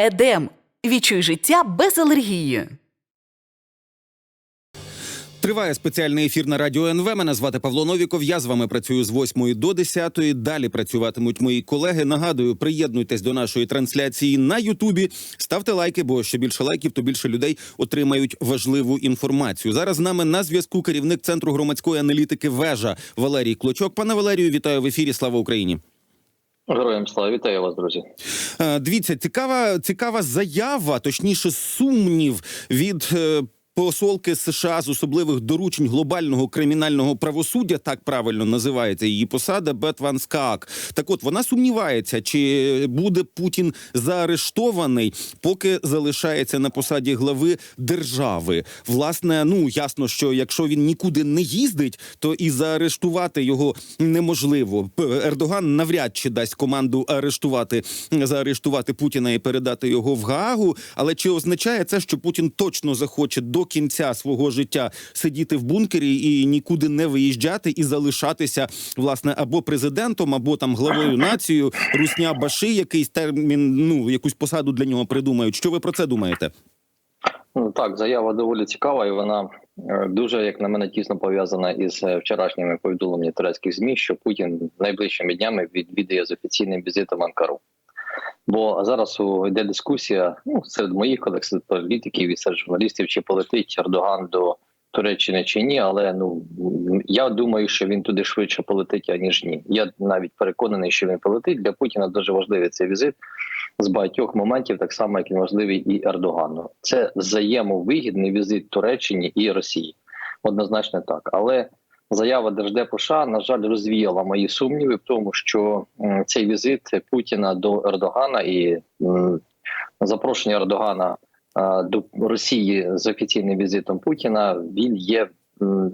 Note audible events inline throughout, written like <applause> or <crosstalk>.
Едем. Відчуй життя без алергії. Триває спеціальний ефір на радіо НВ. Мене звати Павло Новіков. Я з вами працюю з 8 до 10. Далі працюватимуть мої колеги. Нагадую, приєднуйтесь до нашої трансляції на Ютубі. Ставте лайки, бо що більше лайків, то більше людей отримають важливу інформацію. Зараз з нами на зв'язку керівник центру громадської аналітики Вежа Валерій Клочок. Пане Валерію, вітаю в ефірі. Слава Україні. Героям слава вітаю вас, друзі. Е, Дивіться, цікава, цікава заява, точніше, сумнів від. Посолки США з особливих доручень глобального кримінального правосуддя, так правильно називається її посада, Бет Ван Скаак. Так от вона сумнівається, чи буде Путін заарештований, поки залишається на посаді глави держави. Власне, ну ясно, що якщо він нікуди не їздить, то і заарештувати його неможливо. Ердоган навряд чи дасть команду арештувати заарештувати Путіна і передати його в Гаагу. Але чи означає це, що Путін точно захоче до кінця свого життя сидіти в бункері і нікуди не виїжджати і залишатися власне або президентом, або там главою <coughs> націю, русня баши, якийсь термін, ну якусь посаду для нього придумають. Що ви про це думаєте? Ну так, заява доволі цікава, і вона е, дуже, як на мене, тісно пов'язана із е, вчорашніми повідомленнями турецьких змі, що Путін найближчими днями відвідає з офіційним візитом Анкару. Бо зараз йде дискусія ну, серед моїх колег, серед політиків і серед журналістів, чи полетить Ердоган до Туреччини чи ні. Але ну я думаю, що він туди швидше полетить, аніж ні. Я навіть переконаний, що він полетить. Для Путіна дуже важливий цей візит з багатьох моментів, так само як він важливий і Ердогану. Це взаємовигідний візит Туреччині і Росії. Однозначно так. Але заява Держдепу США, на жаль, розвіяла мої сумніви в тому, що цей візит Путіна до Ердогана і запрошення Ердогана до Росії з офіційним візитом Путіна він є.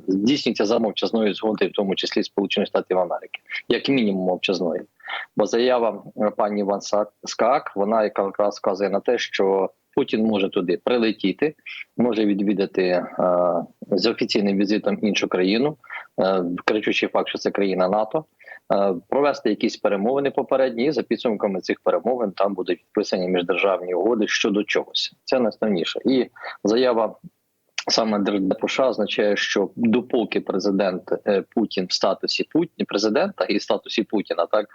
Здійснюється за мовчазною згоди, в тому числі Сполучених Штатів Америки, як мінімум мовчазною. Бо заява е, пані Ван Скаак, вона якраз вказує на те, що Путін може туди прилетіти, може відвідати е, з офіційним візитом іншу країну, е, кричучи факт, що це країна НАТО, е, провести якісь перемовини попередні, і за підсумками цих перемовин там будуть підписані міждержавні угоди щодо чогось. Це найставніше І заява саме Держдепу США означає, що допоки президент е, Путін в статусі Путіна президента і в статусі Путіна, так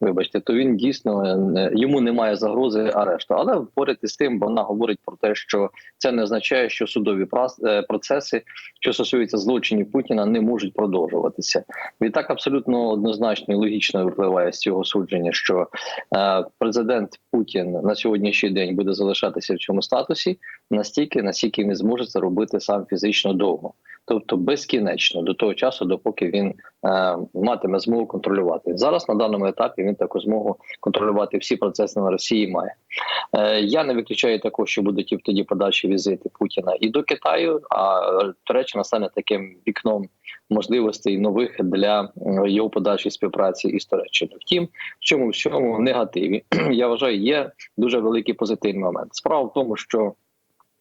вибачте, то він дійсно е, йому немає загрози арешту. Але поряд із тим вона говорить про те, що це не означає, що судові е, процеси, що стосуються злочинів Путіна, не можуть продовжуватися. Відтак абсолютно однозначно і логічно випливає з цього судження, що е, президент Путін на сьогоднішній день буде залишатися в цьому статусі настільки, наскільки він зможе це робити сам фізично довго, тобто безкінечно до того часу, допоки він е, матиме змогу контролювати. Зараз на даному етапі він таку змогу контролювати всі процеси на Росії має. Е, я не виключаю також, що будуть і тоді подальші візити Путіна і до Китаю. А Туреччина стане таким вікном можливостей нових для його подальшої співпраці із Туреччиною. Втім, в чому всьому негативі <clears throat> я вважаю, є дуже великий позитивний момент. Справа в тому, що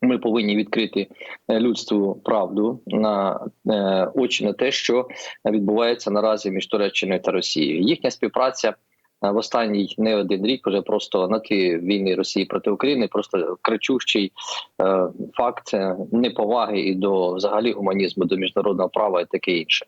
ми повинні відкрити е, людству правду на е, очі на те, що відбувається наразі між Туреччиною та Росією. Їхня співпраця е, в останній не один рік вже просто на тлі війни Росії проти України, просто кричущий факт неповаги і до взагалі гуманізму, до міжнародного права і таке інше.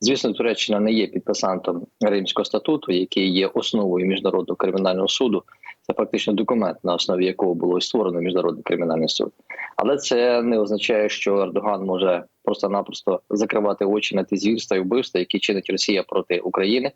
Звісно, Туреччина не є підписантом Римського статуту, який є основою міжнародного кримінального суду. Це фактично документ, на основі якого було створено міжнародний кримінальний суд. Але це не означає, що Ердоган може просто-напросто закривати очі на ті звірства і вбивства, які чинить Росія проти України.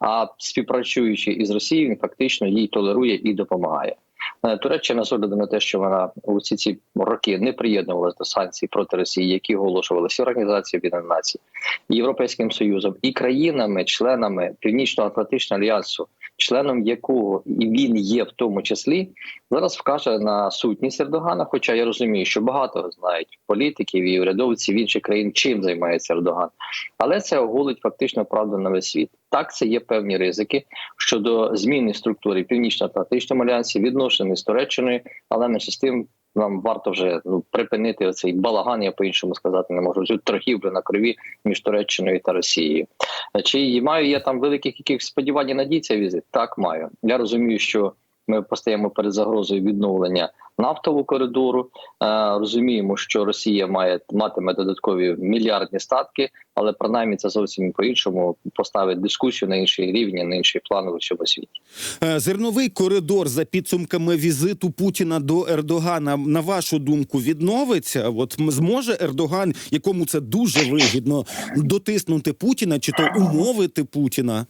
А співпрацюючи із Росією, він фактично їй толерує і допомагає. Е, Туреччина з огляду на те, що вона у ці ці роки не приєднувалася до санкцій проти Росії, які оголошувалися Організацією Об'єднаних Націй, Європейським Союзом і країнами, членами Північно-Атлантичного альянсу, членом якого і він є в тому числі, зараз вкаже на сутність Ердогана. Хоча я розумію, що багато знають політиків і урядовців інших країн, чим займається Ердоган, але це оголить фактично правду на весь світ. Так, це є певні ризики щодо зміни структури Північно-Атлантичному альянсі, відношення з Туреччиною, але менше з тим. Нам варто вже ну припинити оцей балаган, я по-іншому сказати не можу. Цю торгівлю на крові між Туреччиною та Росією. Чи маю я там великих яких сподівань і надій цей візит? Так маю. Я розумію, що Ми постаємо перед загрозою відновлення нафтового коридору. Е, розуміємо, що Росія має матиме додаткові мільярдні статки, але принаймні це зовсім по іншому поставить дискусію на інший рівень, на інший план у всьому світі. Е, Зерновий коридор за підсумками візиту Путіна до Ердогана, на вашу думку, відновиться? От зможе Ердоган, якому це дуже вигідно, дотиснути Путіна чи то умовити Путіна?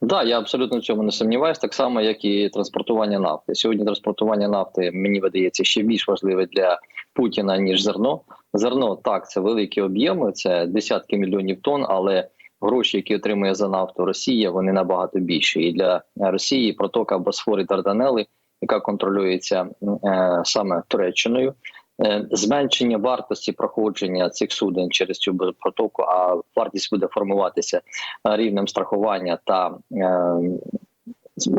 Да, я абсолютно цьому не сумніваюся, так само, як і транспортування нафти. Сьогодні транспортування нафти мені видається ще більш важливе для Путіна ніж зерно. Зерно так, це великі об'єми, це десятки мільйонів тонн, але гроші, які отримує за нафту Росія, вони набагато більші. І для Росії протока Босфори Дарданели, яка контролюється е, саме Туреччиною. Е, Зменшення вартості проходження цих суден через цю протоку, а вартість буде формуватися е, рівнем страхування та е,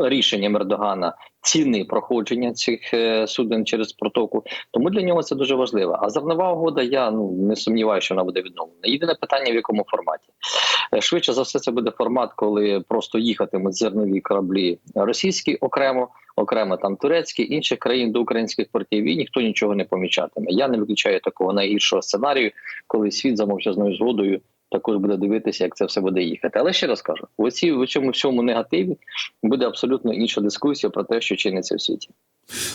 рішенням Ердогана ціни проходження цих е, суден через протоку. Тому для нього це дуже важливо. А зернова угода, я ну не сумніваюся, що вона буде відновлена. Єдине питання в якому форматі. Е, Швидше за все, це буде формат, коли просто їхатимуть зернові кораблі російські окремо, окремо там турецькі, інших країн до українських портів, і ніхто нічого не помічатиме. Я не виключаю такого найгіршого сценарію, коли світ за мовчазною згодою також буде дивитися, як це все буде їхати. Але ще раз кажу: в оці в цьому всьому негативі буде абсолютно інша дискусія про те, що чиниться в світі.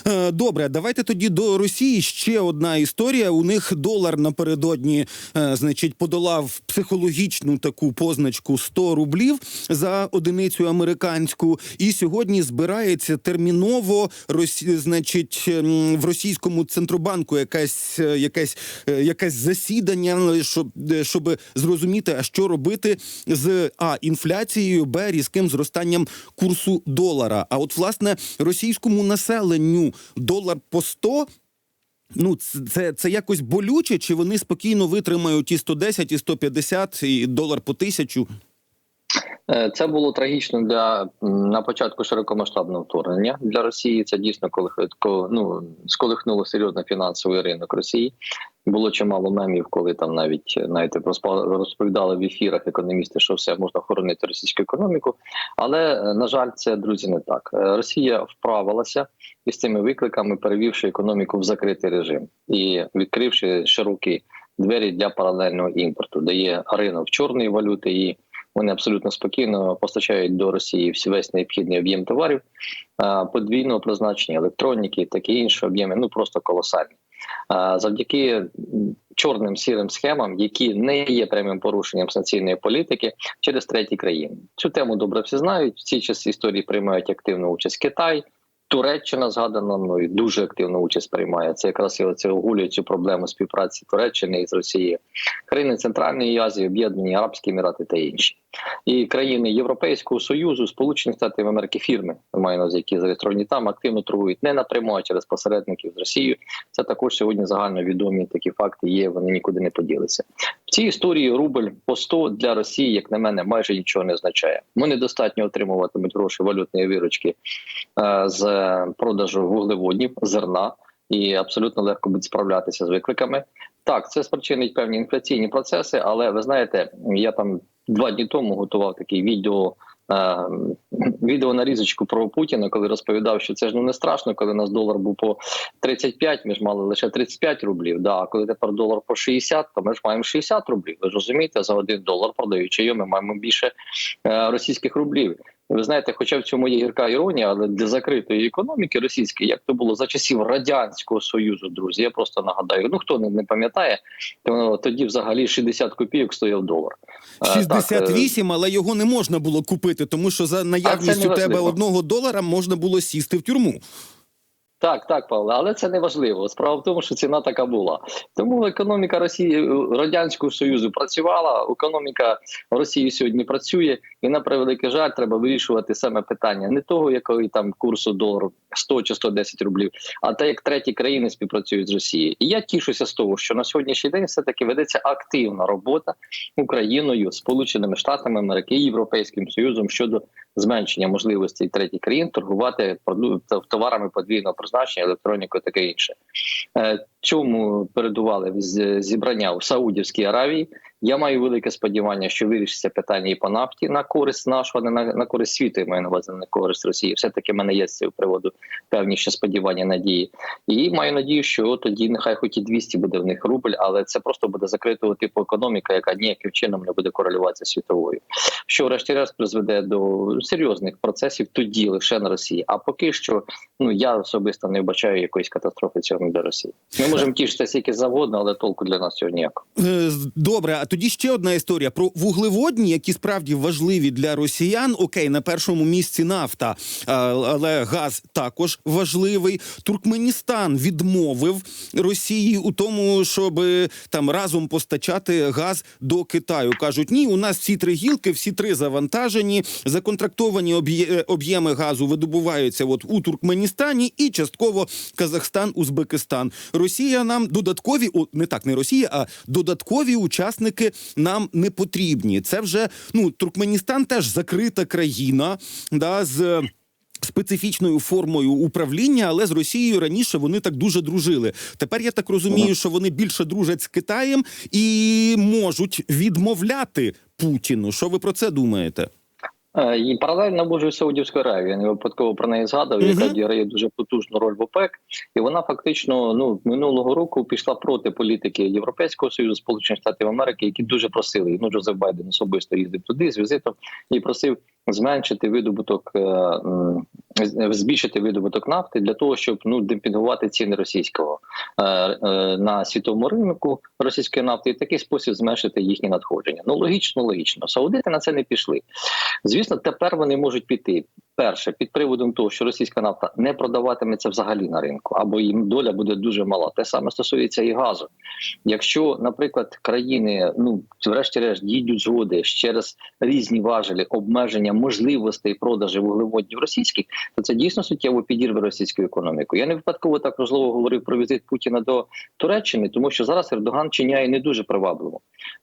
Е, Добре, давайте тоді до Росії. Ще одна історія. У них долар напередодні, е, значить, подолав психологічну таку позначку 100 рублів за одиницю американську, і сьогодні збирається терміново значить, ем, в російському центробанку якась е, якесь, якесь засідання, щоб, щоб зрозуміти, а що робити з а інфляцією, б різким зростанням курсу долара. А от власне російському населенню долар по 100 Ну, це, це, якось болюче, чи вони спокійно витримають і 110, і 150, і долар по тисячу? Е, Це було трагічно для на початку широкомасштабного вторгнення для Росії. Це дійсно коли ко- ну, сколихнуло серйозно фінансовий ринок Росії. Було чимало мемів, коли там навіть знаєте, розповідали в ефірах економісти, що все можна хоронити російську економіку. Але е, на жаль, це друзі не так. Е, Росія вправилася із цими викликами, перевівши економіку в закритий режим і відкривши широкі двері для паралельного імпорту, де є ринок чорної валюти і вони абсолютно спокійно постачають до Росії весь необхідний об'єм товарів подвійного призначення, електроніки, такі інші об'єми. Ну просто колосальні. А, Завдяки чорним сірим схемам, які не є прямим порушенням санкційної політики через треті країни. Цю тему добре всі знають. В цій часі історії приймають активну участь Китай. Туреччина згадана мною дуже активну участь приймає. Це якраз і оце огулює цю проблему співпраці Туреччини із Росією, країни Центральної Азії, Об'єднані Арабські Емірати та інші. І країни Європейського союзу, Сполучених Штатів Америки, фірми маю на які зареєстровані там, активно торгують не напряму, а через посередників з Росією. Це також сьогодні загальновідомі такі факти є. Вони нікуди не поділися. В цій історії рубль по 100 для Росії, як на мене, майже нічого не означає. Вони достатньо отримуватимуть гроші валютної виручки е, з продажу вуглеводнів, зерна, і абсолютно легко будуть справлятися з викликами. Так, це спричинить певні інфляційні процеси, але ви знаєте, я там два дні тому готував такий відео. е, Відео нарізочку про Путіна, коли розповідав, що це ж ну не страшно, коли у нас долар був по 35, ми ж мали лише 35 рублів. Да, а коли тепер долар по 60, то ми ж маємо 60 рублів. Ви ж розумієте, за один долар продаючи його, ми маємо більше е, російських рублів. Ви знаєте, хоча в цьому є гірка іронія, але для закритої економіки російської, як то було за часів радянського союзу, друзі, я просто нагадаю. Ну хто не, не пам'ятає, то тоді взагалі 60 копійок стояв долар. Е, так, е, 68, але його не можна було купити, тому що за наявністю тебе одного долара можна було сісти в тюрму. Так, так, Павло, але це не важливо. Справа в тому, що ціна така була. Тому економіка Росії радянського союзу працювала. Економіка Росії сьогодні працює, і на превеликий жаль, треба вирішувати саме питання не того, якої там курсу долару 100 чи 110 рублів, а те, як треті країни співпрацюють з Росією. І я тішуся з того, що на сьогоднішній день все таки ведеться активна робота Україною, Сполученими Штатами Америки, Європейським Союзом щодо зменшення можливостей третіх країн торгувати товарами подвійного призначення, електронікою, таке інше. Цьому передували з- зібрання у Саудівській Аравії, Я маю велике сподівання, що вирішиться питання і по нафті на користь нашого, не на, на користь світу. Я маю на увазі на користь Росії. Все таки в мене є з цього приводу певні ще сподівання, надії. І маю надію, що тоді нехай хоч і 200 буде в них рубль, але це просто буде закритого типу економіка, яка ніяким чином не буде корелюватися світовою. Що врешті-решт призведе до серйозних процесів тоді лише на Росії. А поки що, ну я особисто не вбачаю якоїсь катастрофи цього для Росії. Ми можемо тішитися скільки завгодно, але толку для нас цього ніякого. Е, Добре, тоді ще одна історія про вуглеводні, які справді важливі для росіян. Окей, на першому місці нафта, але газ також важливий. Туркменістан відмовив Росії у тому, щоб там разом постачати газ до Китаю. кажуть, ні, у нас всі три гілки, всі три завантажені. Законтрактовані об'єми газу видобуваються от у Туркменістані і частково Казахстан, Узбекистан. Росія нам додаткові, о, не так, не Росія, а додаткові учасники нам не потрібні. Це вже ну Туркменістан теж закрита країна, да, з. Специфічною формою управління, але з Росією раніше вони так дуже дружили. Тепер я так розумію, що вони більше дружать з Китаєм і можуть відмовляти Путіну. Що ви про це думаєте? Е, І паралельно божу Саудівська Аравія. Не випадково про неї згадав, Мгм. яка відіграє дуже потужну роль в ОПЕК, і вона фактично ну минулого року пішла проти політики Європейського союзу, Сполучених Штатів Америки, які дуже просили. Ну Джозеф Байден особисто їздив туди з візитом і просив зменшити видобуток, е, збільшити видобуток нафти для того, щоб ну демпінгувати ціни російського е, е, на світовому ринку російської нафти, і в такий спосіб зменшити їхні надходження. Ну логічно, логічно. Саудити на це не пішли. Звісно, тепер вони можуть піти. Перше, під приводом того, що російська нафта не продаватиметься взагалі на ринку, або їм доля буде дуже мала. Те саме стосується і газу. Якщо, наприклад, країни, ну врешті-решт, дійдуть згоди через різні важелі обмеження можливостей продажу вуглеводнів російських, то це дійсно суттєво підірве російську економіку. Я не випадково так розлово говорив про візит Путіна до Туреччини, тому що зараз Ердоган чиняє не дуже привабливо.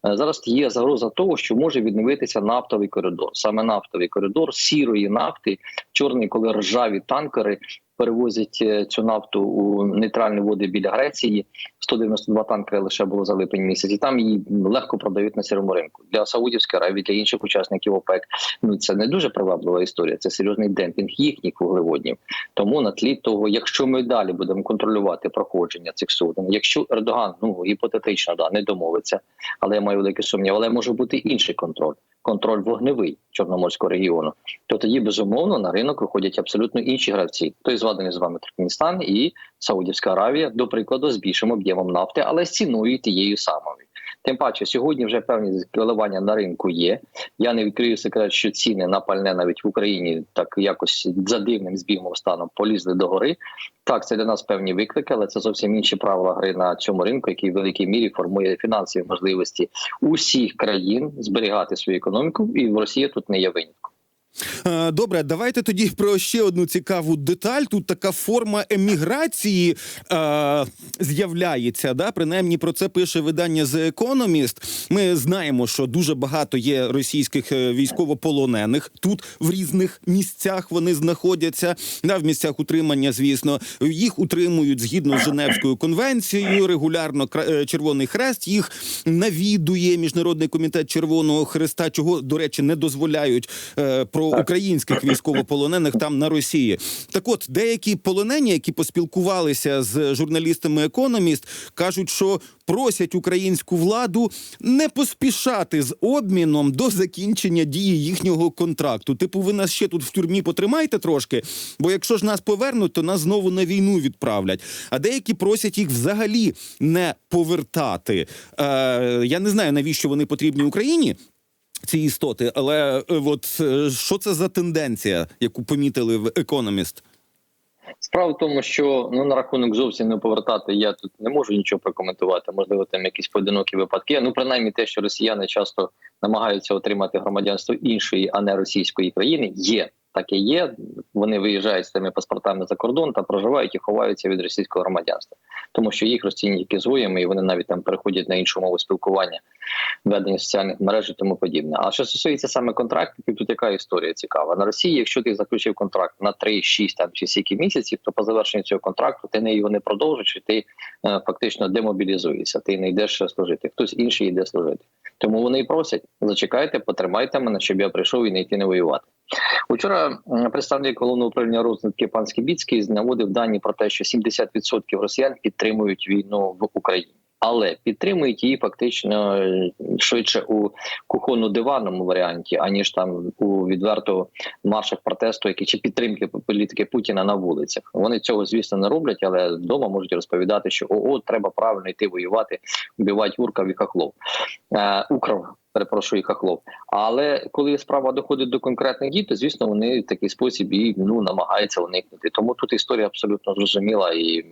Е, Зараз є загроза того, що може відновитися нафтовий коридор, саме нафтовий коридор сірої нафти, чорний, коли ржаві танкери перевозять е, цю нафту у нейтральні води біля Греції. 192 танкери лише було за липень місяць, і там її легко продають на сірому ринку для Саудівської Аравії, для інших учасників ОПЕК. Ну це не дуже приваблива історія. Це серйозний демпінг їхніх вуглеводнів. Тому на тлі того, якщо ми далі будемо контролювати проходження цих суден, якщо Ердоган ну гіпотетично да не домовиться, але я маю великий сумнів, але може бути інший контроль. Контроль вогневий чорноморського регіону, то тоді безумовно на ринок виходять абсолютно інші гравці. Той званий з вами Туркменістан і Саудівська Аравія, до прикладу, з більшим об'ємом нафти, але з ціною тією самою. Тим паче, сьогодні вже певні коливання на ринку є. Я не відкрию секрет, що ціни на пальне навіть в Україні так якось за дивним збігом станом полізли до гори. Так, це для нас певні виклики, але це зовсім інші правила гри на цьому ринку, який в великій мірі формує фінансові можливості усіх країн зберігати свою економіку, і в Росії тут не є винятком. Е, Добре, давайте тоді про ще одну цікаву деталь. Тут така форма еміграції е, з'являється. Да? Принаймні про це пише видання The Economist. Ми знаємо, що дуже багато є російських е, військовополонених. Тут в різних місцях вони знаходяться. Да, в місцях утримання, звісно, їх утримують згідно з Женевською конвенцією. Регулярно е, Червоний Хрест їх навідує міжнародний комітет Червоного Хреста, чого до речі не дозволяють е, про українських військовополонених там на Росії. Так, от деякі полонені, які поспілкувалися з журналістами Економіст, кажуть, що просять українську владу не поспішати з обміном до закінчення дії їхнього контракту. Типу, ви нас ще тут в тюрмі потримайте трошки, бо якщо ж нас повернуть, то нас знову на війну відправлять. А деякі просять їх взагалі не повертати. Е, я не знаю навіщо вони потрібні Україні. Ці істоти, але е, от е, що це за тенденція, яку помітили в економіст? Справа в тому, що ну на рахунок зовсім не повертати, я тут не можу нічого прокоментувати. Можливо, там якісь поодинокі випадки. Ну, принаймні, те, що росіяни часто намагаються отримати громадянство іншої, а не російської країни, є. Так і є. Вони виїжджають з тими паспортами за кордон та проживають і ховаються від російського громадянства, тому що їх розцінюють зуями, і вони навіть там переходять на іншу мову спілкування, ведення соціальних мереж і тому подібне. А що стосується саме контрактів, тут яка історія цікава на Росії. Якщо ти заключив контракт на 3, 6 там чи скільки місяців, то по завершенню цього контракту ти не його не продовжиш, і ти е, фактично демобілізуєшся. Ти не йдеш служити. Хтось інший йде служити. Тому вони і просять: зачекайте, потримайте мене, щоб я прийшов і не йти не воювати. Учора представник головного управління розвідки пан Скібіцький наводив дані про те, що 70% росіян підтримують війну в Україні. Але підтримують її фактично е, швидше у кухонно-диванному варіанті, аніж там у відверто маршах протесту, які чи підтримки політики Путіна на вулицях. Вони цього звісно не роблять, але вдома можуть розповідати, що о, о треба правильно йти воювати, вбивати Юрка і Хохлов. Е, Укров, перепрошую, і Хохлов. Але коли справа доходить до конкретних дій, то звісно вони в такий спосіб і ну намагаються уникнути. Тому тут історія абсолютно зрозуміла і.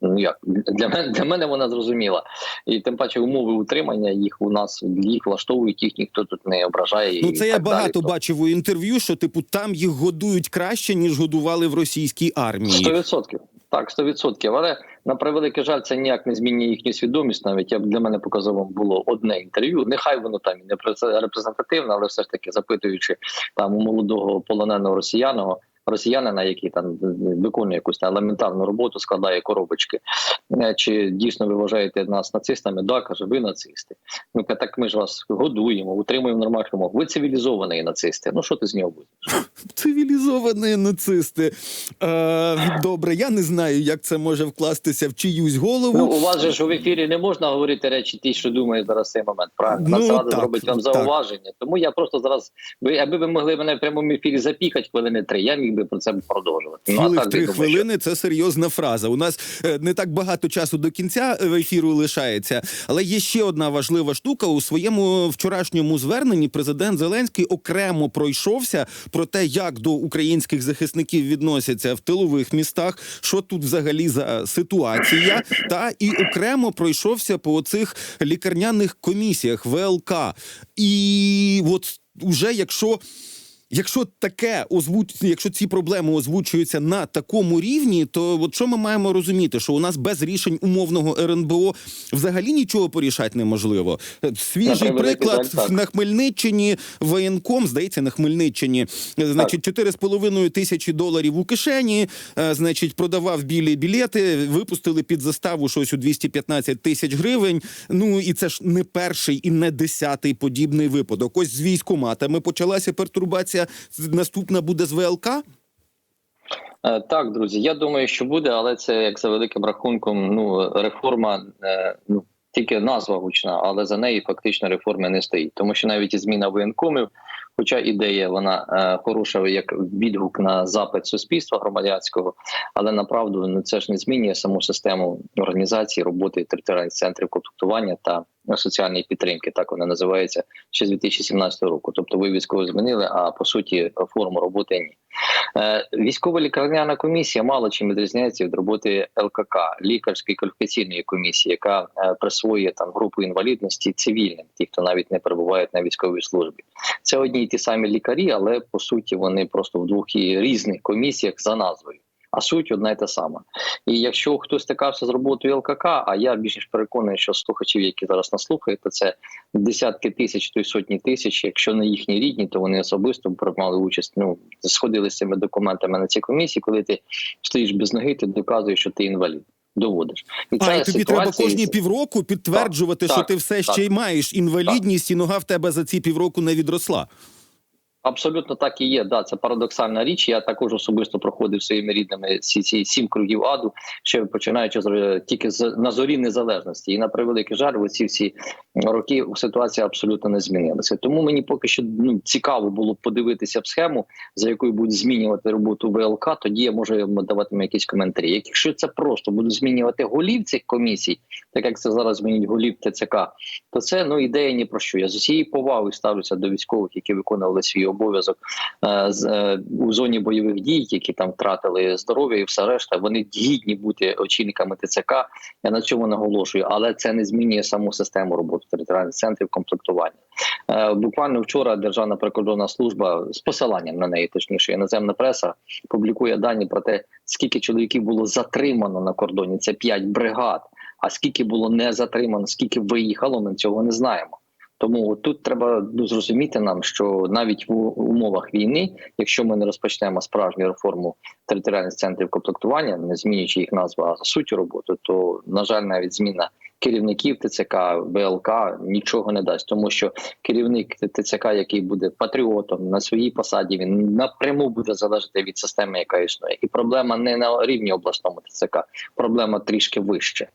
Ну як для мене для мене вона зрозуміла, і тим паче умови утримання їх у нас їх влаштовують, їх ніхто тут не ображає. Ну і це я так далі. багато Тобто бачив у інтерв'ю, що типу там їх годують краще ніж годували в російській армії. Сто відсотків. Так, сто відсотків. Але на превеликий жаль, це ніяк не змінює їхню свідомість. Навіть я для мене показовим було одне інтерв'ю. Нехай воно там і не репрезентативне, але все ж таки запитуючи там у молодого полоненого росіяного. Росіянина, який там виконує якусь там елементарну роботу, складає коробочки. Е, Чи дійсно ви вважаєте нас нацистами? Да, каже, ви нацисти. Ну так ми ж вас годуємо, утримуємо в нормальних умовах. Ви цивілізовані нацисти. Ну що ти з нього будеш? <laughs> Цивілізовані нацисти. Е, добре, я не знаю, як це може вкластися в чиюсь голову. Ну, у вас же ж в ефірі не можна говорити речі, ті, що думає зараз цей момент. Правильно Ну, так, зробить вам так. зауваження. Тому я просто зараз, ви аби ви могли мене в прямому ефірі запікати хвилини три, я міг би про це продовжувати. Ну, а так, три думаю, хвилини це серйозна фраза. У нас е, не так багато часу до кінця ефіру лишається, але є ще одна важлива штука. У своєму вчорашньому зверненні президент Зеленський окремо пройшовся про те, як до українських захисників відносяться в тилових містах, що тут взагалі за ситуація, та і окремо пройшовся по оцих лікарняних комісіях ВЛК. І от уже якщо. Якщо таке озвуч... якщо ці проблеми озвучуються на такому рівні, то от що ми маємо розуміти, що у нас без рішень умовного РНБО взагалі нічого порішати неможливо. Е, Свіжий приклад так. на Хмельниччині воєнком, здається, на Хмельниччині, е, значить, 4,5 тисячі доларів у кишені, е, значить, продавав білі білети, випустили під заставу щось у 215 тисяч гривень. Ну і це ж не перший і не десятий подібний випадок. Ось з військоматами почалася пертурбація. Наступна буде з ВЛК. Е, Так, друзі, я думаю, що буде, але це як за великим рахунком. Ну реформа е, ну тільки назва гучна, але за неї фактично реформи не стоїть, тому що навіть і зміна воєнкомів, хоча ідея вона е, хороша як відгук на запит суспільства громадянського, але направду ну, це ж не змінює саму систему організації роботи територіальних центрів контактування та соціальної підтримки. Так вона називається ще з 2017 року. Тобто ви військово змінили, а по суті форму роботи ні. Е, Військова лікарняна комісія мало чим відрізняється від роботи ЛКК, лікарської кваліфікаційної комісії, яка е, присвоює там групу інвалідності цивільним, ті, хто навіть не перебувають на військовій службі. Це одні й ті самі лікарі, але по суті вони просто в двох різних комісіях за назвою. А суть одна й та сама. І якщо хтось стикався з роботою ЛКК, а я більш ніж переконаний, що слухачів, які зараз нас слухають, то це десятки тисяч, то й сотні тисяч. Якщо не їхні рідні, то вони особисто приймали участь. Ну сходили з цими документами на цій комісії. Коли ти стоїш без ноги, ти доказуєш, що ти інвалід. Доводиш, і А і тобі треба кожні півроку підтверджувати, Так, що так, ти все ще й маєш інвалідність, і нога в тебе за ці півроку не відросла. Абсолютно так і є. Да, це парадоксальна річ. Я також особисто проходив своїми рідними ці, ці сім кругів аду, ще починаючи з тільки з на зорі незалежності. І на превеликий жаль, оці всі роки ситуація абсолютно не змінилася. Тому мені поки що ну цікаво було подивитися б схему, за якою будуть змінювати роботу ВЛК. Тоді я можу давати якісь коментарі. Якщо це просто будуть змінювати голів цих комісій, так як це зараз змінюють голів ТЦК, то це ну ідея ні про що. Я з усією повагою ставлюся до військових, які виконували свій обов'язок. е, е, у зоні бойових дій, які там втратили здоров'я і все решта, вони гідні бути очільниками ТЦК. Я на цьому наголошую, але це не змінює саму систему роботи територіальних центрів комплектування. Е, Буквально вчора Державна прикордонна служба з посиланням на неї, точніше, іноземна преса публікує дані про те, скільки чоловіків було затримано на кордоні. Це 5 бригад. А скільки було не затримано, скільки виїхало, ми цього не знаємо. Тому тут треба ну, зрозуміти нам, що навіть в умовах війни, якщо ми не розпочнемо справжню реформу територіальних центрів комплектування, не змінюючи їх назву, а суті роботи, то на жаль, навіть зміна керівників ТЦК, ВЛК нічого не дасть, тому що керівник ТЦК, який буде патріотом на своїй посаді, він напряму буде залежати від системи, яка існує, і проблема не на рівні обласному ТЦК, проблема трішки вище.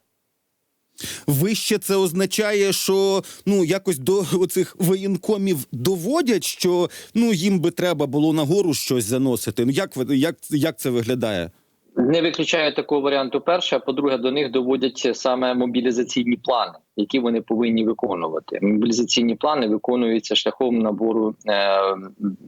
Вище це означає, що ну якось до оцих воєнкомів доводять, що ну їм би треба було нагору щось заносити. Ну як як, як це виглядає? Не виключаю такого варіанту. Перше, а по-друге, до них доводять саме мобілізаційні плани, які вони повинні виконувати. Мобілізаційні плани виконуються шляхом набору е,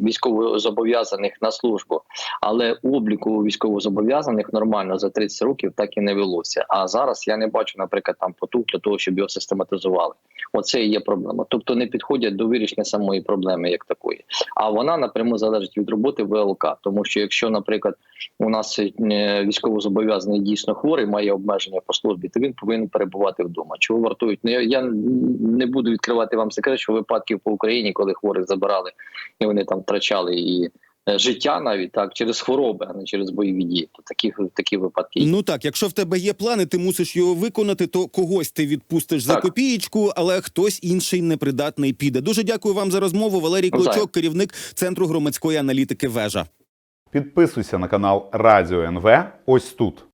військовозобов'язаних на службу, але обліку військовозобов'язаних нормально за 30 років так і не велося. А зараз я не бачу, наприклад, там потух для того, щоб його систематизували. Оце і є проблема. Тобто не підходять до вирішення самої проблеми як такої. А вона напряму залежить від роботи ВЛК, тому що якщо, наприклад, у нас е, військовозобов'язаний дійсно хворий, має обмеження по службі, то він повинен перебувати вдома. Чого вартують? Ну я, я не буду відкривати вам секрет, що випадків по Україні, коли хворих забирали і вони там втрачали і е, життя навіть так через хвороби, а не через бойові дії. То такі, такі випадки. Ну так, якщо в тебе є плани, ти мусиш його виконати, то когось ти відпустиш за копієчку, але хтось інший непридатний піде. Дуже дякую вам за розмову. Валерій. Клочок, керівник центру громадської аналітики. Вежа. Підписуйся на канал Радіо НВ ось тут.